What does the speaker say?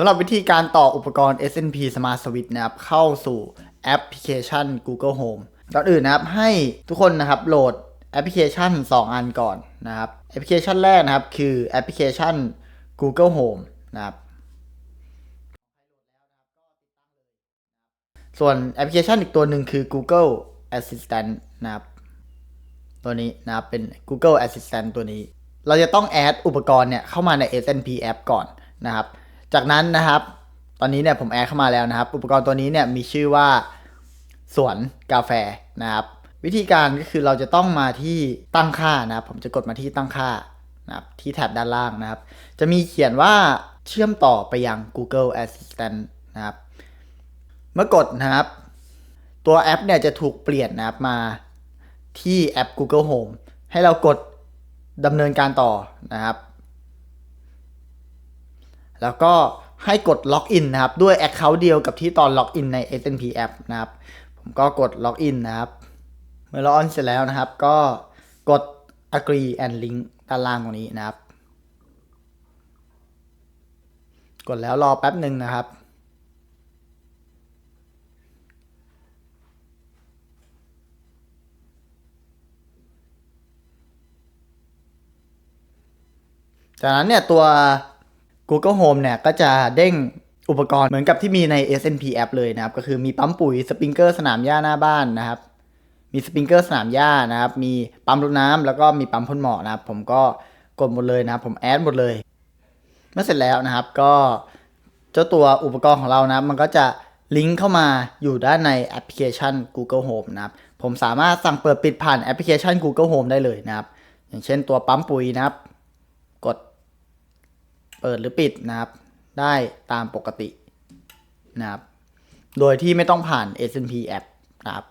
ำหรับวิธีการต่ออุปกรณ์ SNP Smart Switch นะครับ เข้าสู่แอปพลิเคชัน Google Home ก่อนอื่นนะครับให้ทุกคนนะครับโหลดแอปพลิเคชัน 2 อันก่อนนะครับแอปพลิเคชันแรกนะครับคือแอปพลิเคชัน Google Home นะครับส่วนแอปพลิเคชันอีกตัวหนึ่งคือ Google Assistant นะครับ ตัวนี้นะครับเป็น Google Assistant ตัวนี้ เราจะต้องแอดอุปกรณ์เนี่ยเข้ามาใน SNP App ก่อนนะครับ จากนั้นนะครับ ตอนนี้เนี่ยผมแอดเข้ามาแล้วนะครับ อุปกรณ์ตัวนี้เนี่ยมีชื่อว่าสวนกาแฟนะครับ วิธีการก็คือเราจะต้องมาที่ตั้งค่านะครับ ผมจะกดมาที่ตั้งค่านะครับที่แท็บด้านล่างนะครับ จะมีเขียนว่าเชื่อมต่อไปยัง Google Assistant นะครับ เมื่อกดนะครับ ตัวแอปเนี่ยจะถูกเปลี่ยนนะครับมาที่แอป Google Home ให้เรากดดำเนินการต่อนะครับ แล้วก็ให้กดล็อกอินนะครับ ด้วย Account เดียวกับที่ตอนล็อกอินใน SNP App นะครับ ผมก็กดล็อกอินนะครับ เมื่อล็อกอินเสร็จแล้วนะครับ ก็กด agree and link ด้านล่างตรงนี้นะครับ กดแล้วรอแป๊บหนึ่งนะครับจากนั้นเนี่ยตัว Google Home เนี่ยก็จะเด้งอุปกรณ์เหมือนกับที่มีใน SNP App เลยนะครับ ก็คือมีปั๊มปุ๋ยสปริงเกอร์สนามหญ้าหน้าบ้านนะครับ มีสปริงเกอร์สนามหญ้านะครับ มีปั๊มรดน้ำแล้วก็มีปั๊มพ่นหมอกนะครับ ผมก็กดหมดเลยนะครับ ผมแอดหมดเลย เมื่อเสร็จแล้วนะครับ ก็เจ้าตัวอุปกรณ์ของเรานะครับ มันก็จะลิงก์เข้ามาอยู่ด้านในแอปพลิเคชัน Google Home นะครับ ผมสามารถสั่งเปิดปิดผ่านแอปพลิเคชัน Google Home ได้เลยนะครับ อย่างเช่นตัวปั๊มปุ๋ยนะครับ กด เปิดหรือปิดนะครับ ได้ตามปกตินะครับ โดยที่ไม่ต้องผ่าน S&P App นะครับ